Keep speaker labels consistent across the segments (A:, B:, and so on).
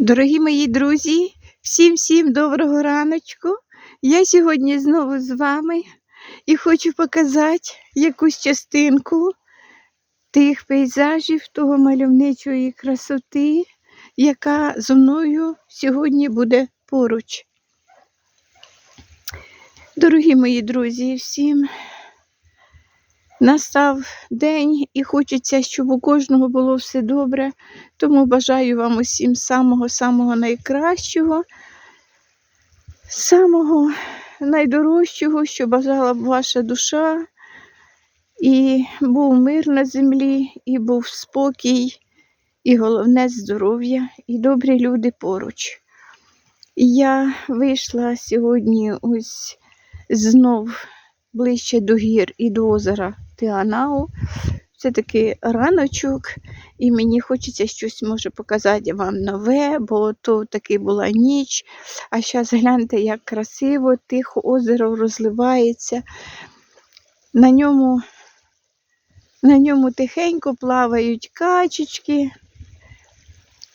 A: Дорогі мої друзі, всім всім доброго раночку. Я сьогодні знову з вами і хочу показати якусь частинку тих пейзажів, того мальовничої красоти, яка зо мною сьогодні буде поруч. Дорогі мої друзі, всім настав день і хочеться, щоб у кожного було все добре. Тому бажаю вам усім самого-самого найкращого, самого найдорожчого, що бажала б ваша душа, і був мир на землі, і був спокій, і головне здоров'я, і добрі люди поруч. Я вийшла сьогодні ось знов ближче до гір і до озера Тианау. Це такий раночок, і мені хочеться щось може показати вам нове, бо то таки була ніч. А зараз гляньте, як красиво, тихо озеро розливається. На ньому, на ньому тихенько плавають качечки,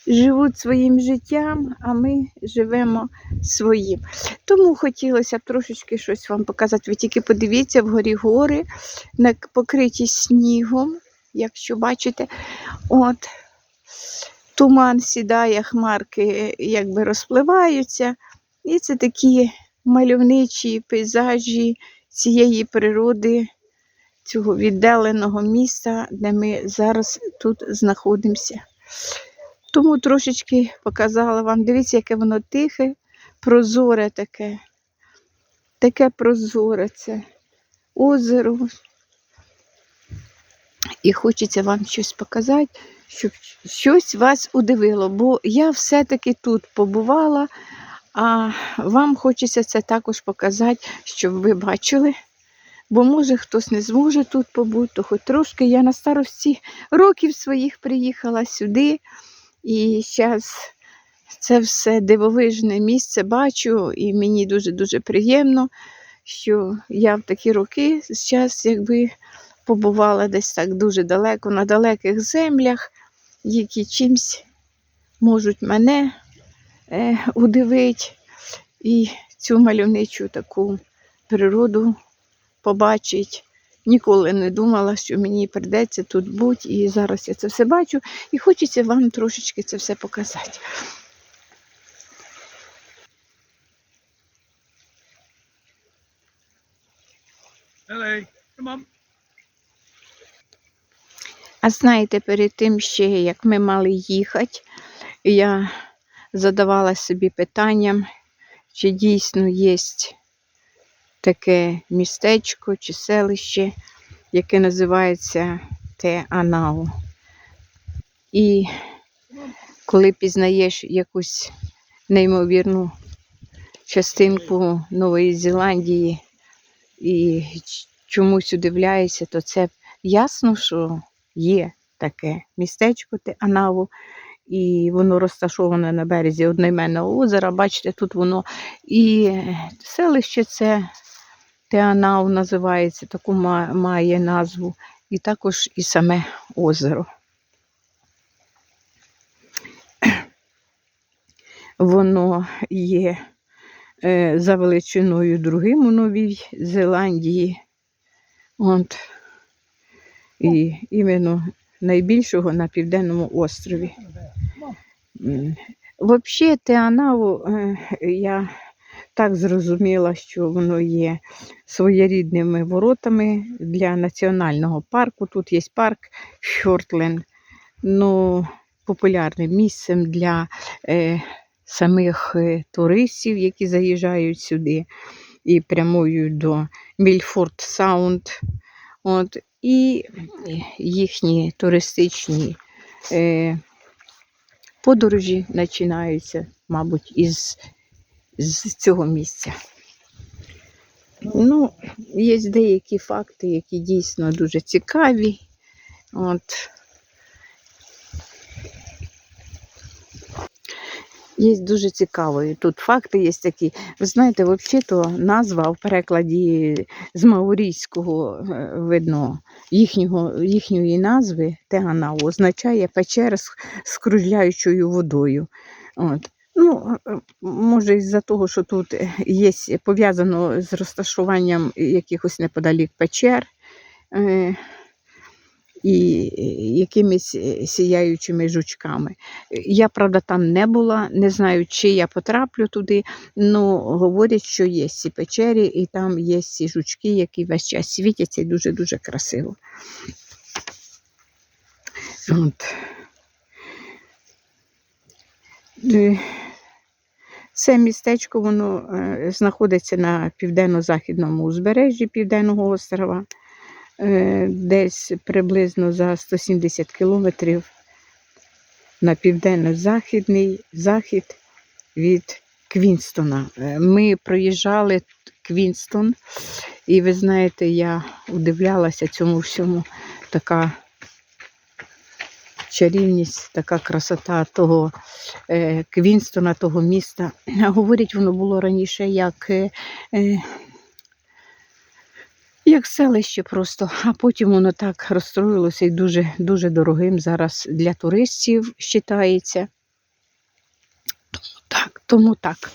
A: живуть своїм життям, а ми живемо своїм. Тому хотілося трошечки щось вам показати. Ви тільки подивіться вгорі гори, покриті снігом, якщо бачите. От, туман сідає, хмарки якби розпливаються. І це такі мальовничі пейзажі цієї природи, цього віддаленого міста, де ми зараз тут знаходимося. Тому трошечки показала вам. Дивіться, яке воно тихе, прозоре таке. Таке прозоре це озеро. І хочеться вам щось показати, щоб щось вас удивило. Бо я все-таки тут побувала, а вам хочеться це також показати, щоб ви бачили. Бо може хтось не зможе тут побути, то хоч трошки я на старості років своїх приїхала сюди. І зараз це все дивовижне місце бачу, і мені дуже-дуже приємно, що я в такі роки зараз якби побувала десь так дуже далеко, на далеких землях, які чимсь можуть мене е, удивити і цю мальовничу таку природу побачити. Ніколи не думала, що мені прийдеться тут бути, і зараз я це все бачу, і хочеться вам трошечки це все показати.
B: Hello, come on.
A: А знаєте, перед тим ще, як ми мали їхати, я задавала собі питанням, чи дійсно є таке містечко чи селище, яке називається Те-Анау. І коли пізнаєш якусь неймовірну частинку Нової Зеландії і чомусь удивляєшся, то це ясно, що є таке містечко Те-Анаву, і воно розташоване на березі одноіменного озера. Бачите, тут воно і селище це Теанау називається, таку має назву, і також і саме озеро. Воно є е, за величиною другим у Новій Зеландії. От. І іменно найбільшого на південному острові. Взагалі, Теанаву е, я так зрозуміла, що воно є своєрідними воротами для національного парку. Тут є парк Фьортлен, ну, популярним місцем для е, самих е, туристів, які заїжджають сюди і прямують до Мільфорд Саунд. От, і їхні туристичні е, подорожі починаються, мабуть, із, з цього місця. Ну, є деякі факти, які дійсно дуже цікаві. От. Є дуже цікаві. Тут факти є такі. Ви знаєте, взагалі-то назва в перекладі з маорійського е, видно їхнього, їхньої назви Теганау означає печера з, з кружляючою водою. От. Ну, е, може, із-за того, що тут е, є пов'язано з розташуванням якихось неподалік печер е, і е, якимись е, сіяючими жучками. Я, правда, там не була, не знаю, чи я потраплю туди, але говорять, що є ці печері, і там є ці жучки, які весь час світяться і дуже-дуже красиво. От. Це містечко воно е, знаходиться на південно-західному узбережжі Південного острова, е, десь приблизно за 170 кілометрів на південно-західний захід від Квінстона. Е, Ми проїжджали Квінстон, і ви знаєте, я удивлялася цьому всьому така чарівність, така красота того е, Квінстона, того міста. Говорять, воно було раніше як, е, е, як селище просто, а потім воно так розстроїлося і дуже, дуже дорогим зараз для туристів вважається. Тому так, тому так.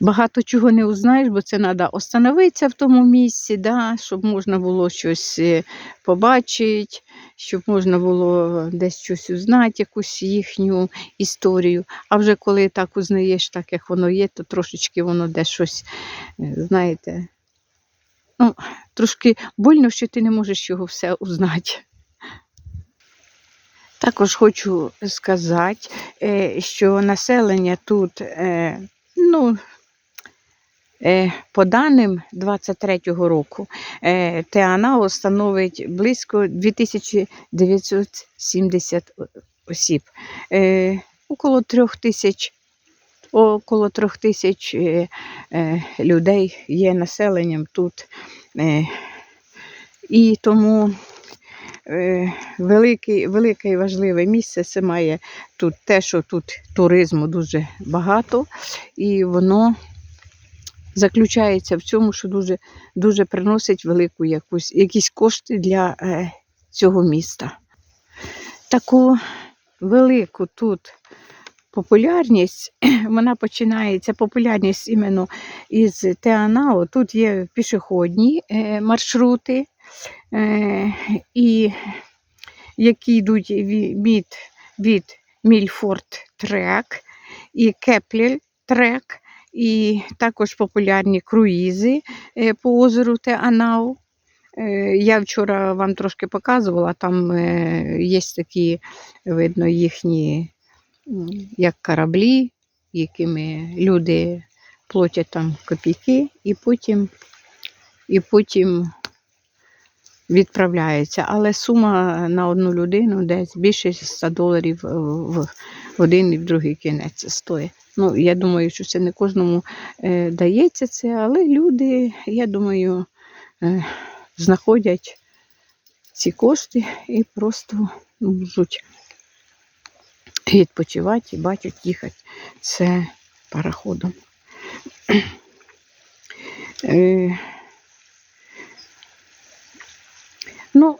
A: Багато чого не узнаєш, бо це треба остановитися в тому місці, да, щоб можна було щось е, побачити, щоб можна було десь щось узнати, якусь їхню історію. А вже коли так узнаєш, так як воно є, то трошечки воно десь щось, е, знаєте, ну, трошки больно, що ти не можеш його все узнати. Також хочу сказати, е, що населення тут, ну, по даним 23-го року, е, ТАНАО становить близько 2970 осіб. Е, Около трьох тисяч около трьох тисяч е, е, людей є населенням тут. Е, і тому е, велике, велике і важливе місце це має тут те, що тут туризму дуже багато, і воно заключається в цьому, що дуже, дуже приносить велику якусь, якісь кошти для е, цього міста. Таку велику тут популярність, вона починається популярність іменно із Теанао. Тут є пішохідні е, маршрути, е, і, які йдуть від, від Мільфорд Трек і Кеплер Трек, і також популярні круїзи е, по озеру Теанау. Е, Я вчора вам трошки показувала, там е, є такі, видно, їхні як кораблі, якими люди платять там копійки, і потім, і потім відправляються. Але сума на одну людину десь більше 100 доларів в один і в другий кінець стоїть. Ну, я думаю, що це не кожному е, дається це, але люди, я думаю, е, знаходять ці кошти і просто можуть відпочивати і бачать їхати це пароходом. Е, Ну,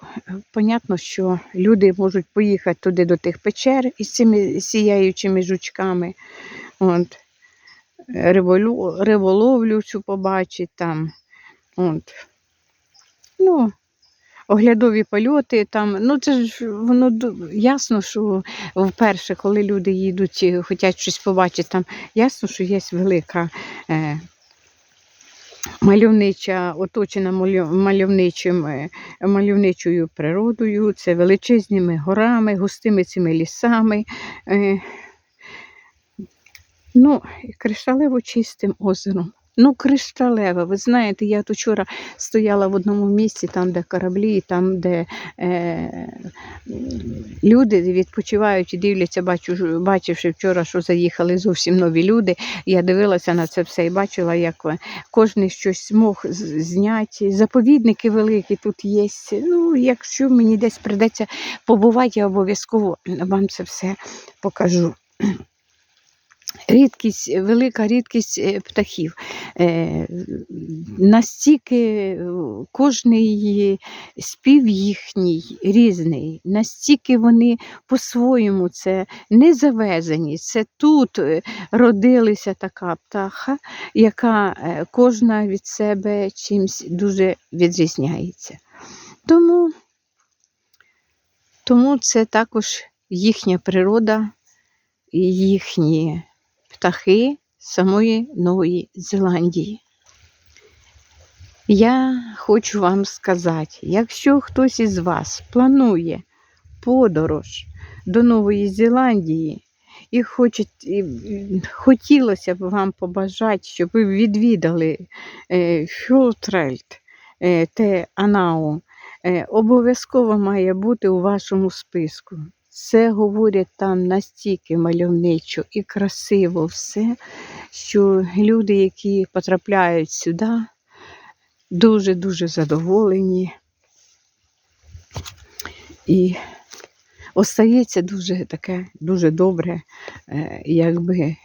A: понятно, що люди можуть поїхати туди до тих печер із цими сіяючими жучками. От. Риболю, риболовлю цю побачить там. От. Ну, оглядові польоти там. Ну, це ж воно ясно, що вперше, коли люди їдуть і хочуть щось побачити, там ясно, що є велика. Мальовнича, оточена мальовничим, е, мальовничою природою, це величезними горами, густими цими лісами. Е, ну, кришталево чистим озером. Ну, кришталеве. Ви знаєте, я тут вчора стояла в одному місці, там, де кораблі, там, де е, люди відпочивають і дивляться, бачу, бачивши вчора, що заїхали зовсім нові люди. Я дивилася на це все і бачила, як е, кожен щось змог з- зняти. Заповідники великі тут є. Ну, якщо мені десь прийдеться побувати, я обов'язково вам це все покажу. Рідкість, велика рідкість е, птахів. Е, Настільки е, кожний спів їхній різний, настільки вони по-своєму це не завезені. Це тут родилася така птаха, яка кожна від себе чимсь дуже відрізняється. Тому, тому це також їхня природа їхні птахи самої Нової Зеландії. Я хочу вам сказати, якщо хтось із вас планує подорож до Нової Зеландії і хоче, і, хотілося б вам побажати, щоб ви відвідали е, Фюлтрельт е, те Анау, е, обов'язково має бути у вашому списку. Це говорять там настільки мальовничо і красиво все, що люди, які потрапляють сюди, дуже-дуже задоволені. І остається дуже таке дуже добре, е, якби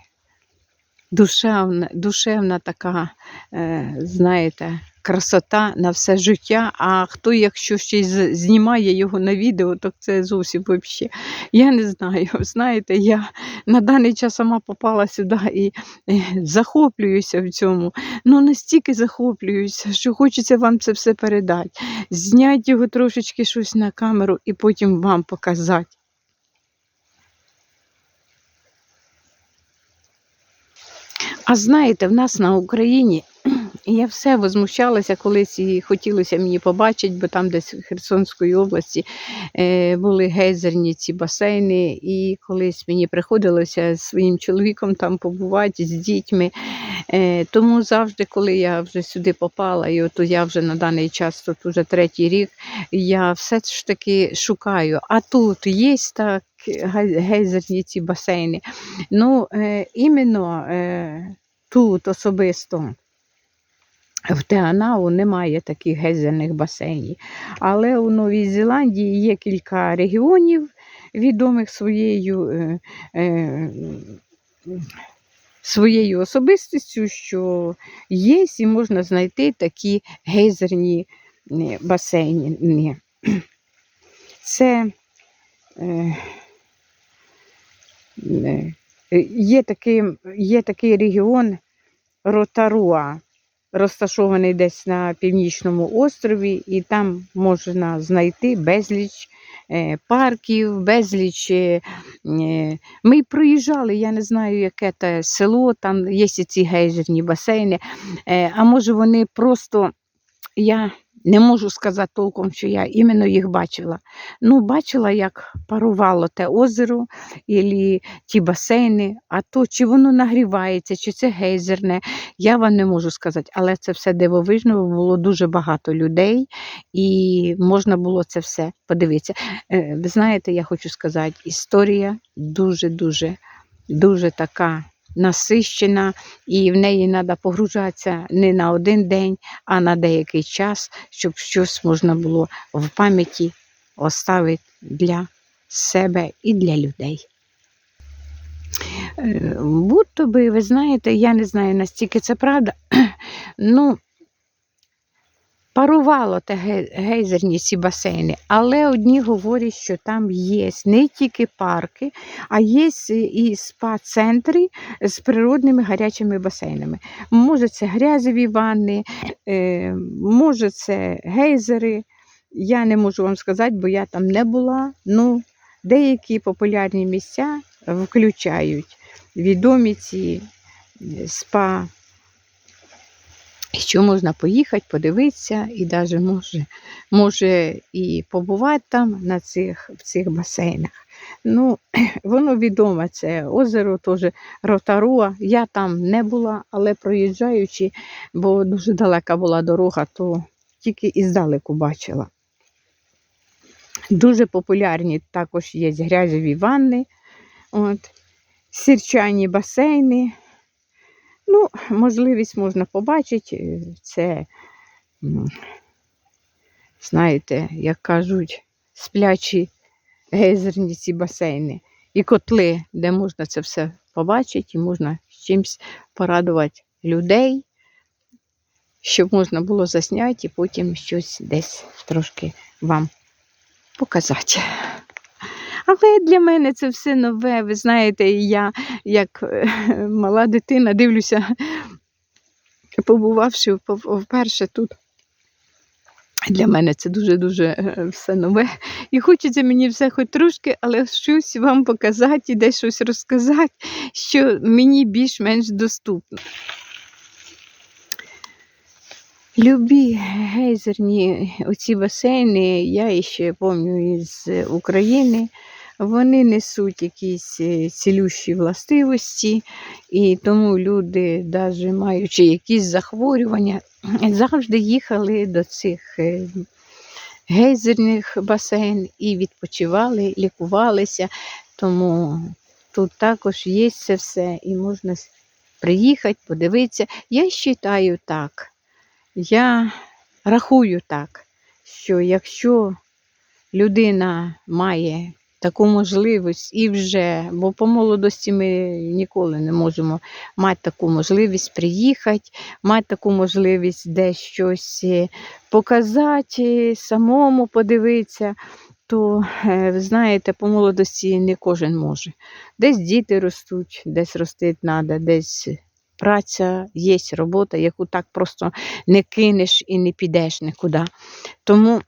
A: душевна, душевна така, е, знаєте, красота на все життя. А хто, якщо й знімає його на відео, то це зовсім взагалі. Я не знаю. Знаєте, я на даний час сама попала сюди і е, захоплююся в цьому. Ну настільки захоплююся, що хочеться вам це все передати. Зняти його трошечки щось на камеру і потім вам показати. А знаєте, в нас на Україні я все возмущалася колись і хотілося мені побачити, бо там десь в Херсонської області е, були гейзерні ці басейни, і колись мені приходилося з своїм чоловіком там побувати з дітьми. Е, тому завжди, коли я вже сюди попала, і от я вже на даний час, тут уже третій рік, я все ж таки шукаю. А тут є так гейзерні ці басейни. Ну, е, іменно тут особисто. В Теанау немає таких гейзерних басейнів. Але у Новій Зеландії є кілька регіонів, відомих своєю, е, е, своєю особистістю, що є і можна знайти такі гейзерні е, басейни. Це є, такий, є такий регіон Ротаруа розташований десь на північному острові, і там можна знайти безліч е, парків, безліч. е, е, Ми проїжджали, я не знаю, яке те село, там є ці гейзерні басейни. А може вони просто. Я не можу сказати толком, що я іменно їх бачила. Ну, бачила, як парувало те озеро і ті басейни, а то чи воно нагрівається, чи це гейзерне, я вам не можу сказати, але це все дивовижно, було дуже багато людей, і можна було це все подивитися. Е, Ви знаєте, я хочу сказати, історія дуже-дуже дуже така насищена, і в неї треба погружатися не на один день, а на деякий час, щоб щось можна було в пам'яті оставити для себе і для людей. Е, Будто би, ви знаєте, я не знаю, настільки це правда. Ну, парувало те гейзерні ці басейни, але одні говорять, що там є не тільки парки, а є і спа-центри з природними гарячими басейнами. Може, це грязеві ванни, е, може, це гейзери. Я не можу вам сказати, бо я там не була. Ну, деякі популярні місця включають відомі ці е, спа. Що можна поїхати, подивитися, і навіть може, може і побувати там на цих, в цих басейнах. Ну, воно відоме, це озеро теж Ротаруа. Я там не була, але проїжджаючи, бо дуже далека була дорога, то тільки іздалеку бачила. Дуже популярні також є грязьові ванни, от, сірчані басейни. Ну, можливість можна побачити. е, Це, знаєте, як кажуть, сплячі гейзерні ці басейни і котли, де можна це все побачити і можна чимось порадувати людей, щоб можна було засняти і потім щось десь трошки вам показати. Але для мене це все нове. Ви знаєте, я, як е, мала дитина, дивлюся, побувавши вперше тут. Для мене це дуже-дуже е, все нове. І хочеться мені все хоч трошки, але щось вам показати і десь щось розказати, що мені більш-менш доступно. Любі гейзерні оці басейни, я ще пам'ятаю із України, вони несуть якісь е, цілющі властивості, і тому люди, навіть маючи якісь захворювання, завжди їхали до цих е, гейзерних басейн і відпочивали, лікувалися. Тому тут також є це все, і можна приїхати, подивитися. Я вважаю так. Я рахую так, що якщо людина має таку можливість і вже, бо по молодості ми ніколи не можемо мати таку можливість приїхати, мати таку можливість десь щось е, показати, самому подивитися, то, е, знаєте, по молодості не кожен може. Десь діти ростуть, десь ростити треба, десь праця, є робота, яку так просто не кинеш і не підеш нікуди. Тому,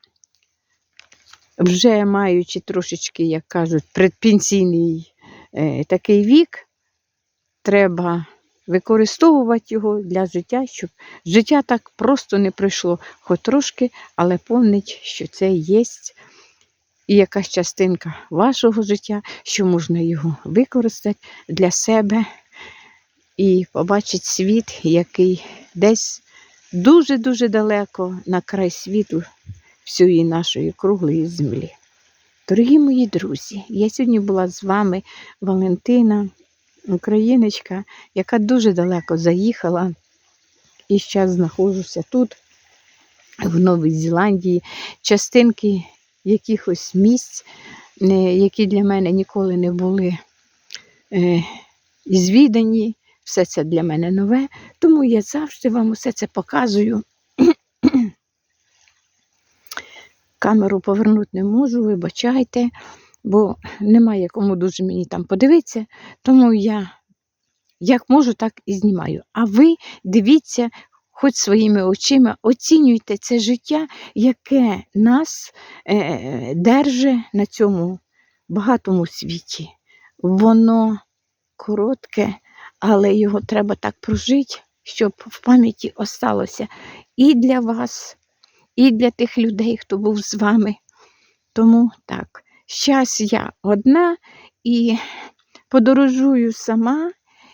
A: вже маючи трошечки, як кажуть, предпенсійний е, такий вік, треба використовувати його для життя, щоб життя так просто не пройшло, хоч трошки, але помнить, що це є і якась частинка вашого життя, що можна його використати для себе і побачити світ, який десь дуже-дуже далеко на край світу всієї нашої круглої землі. Дорогі мої друзі, я сьогодні була з вами Валентина, україночка, яка дуже далеко заїхала і зараз знаходжуся тут, в Новій Зеландії, частинки якихось місць, е, які для мене ніколи не були е, звідані. Все це для мене нове, тому я завжди вам усе це показую. Камеру повернути не можу, вибачайте, бо немає кому дуже мені там подивитися. Тому я як можу, так і знімаю. А ви дивіться, хоч своїми очима, оцінюйте це життя, яке нас е, держить на цьому багатому світі. Воно коротке, але його треба так прожити, щоб в пам'яті осталося і для вас, і для тих людей, хто був з вами. Тому так, зараз я одна і подорожую сама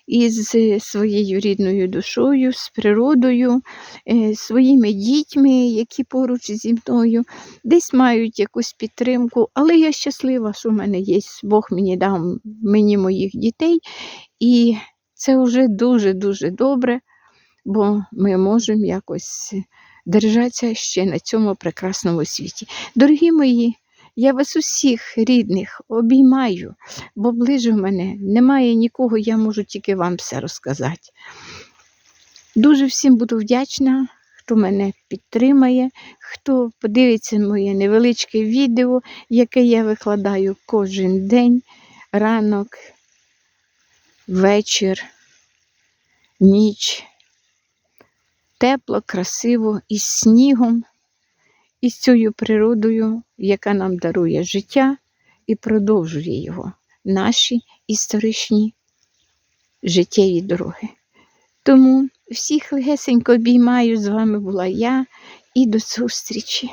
A: із своєю рідною душою, з природою, е, своїми дітьми, які поруч зі мною, десь мають якусь підтримку, але я щаслива, що в мене є. Бог мені дав мені моїх дітей, і це вже дуже-дуже добре, бо ми можемо якось держатися ще на цьому прекрасному світі. Дорогі мої, я вас усіх рідних обіймаю, бо ближче мене немає нікого, я можу тільки вам все розказати. Дуже всім буду вдячна, хто мене підтримає, хто подивиться моє невеличке відео, яке я викладаю кожен день, ранок, вечір, ніч. Тепло, красиво, із снігом, із цією природою, яка нам дарує життя і продовжує його, наші історичні життєві дороги. Тому всіх легесенько обіймаю, з вами була я і до зустрічі.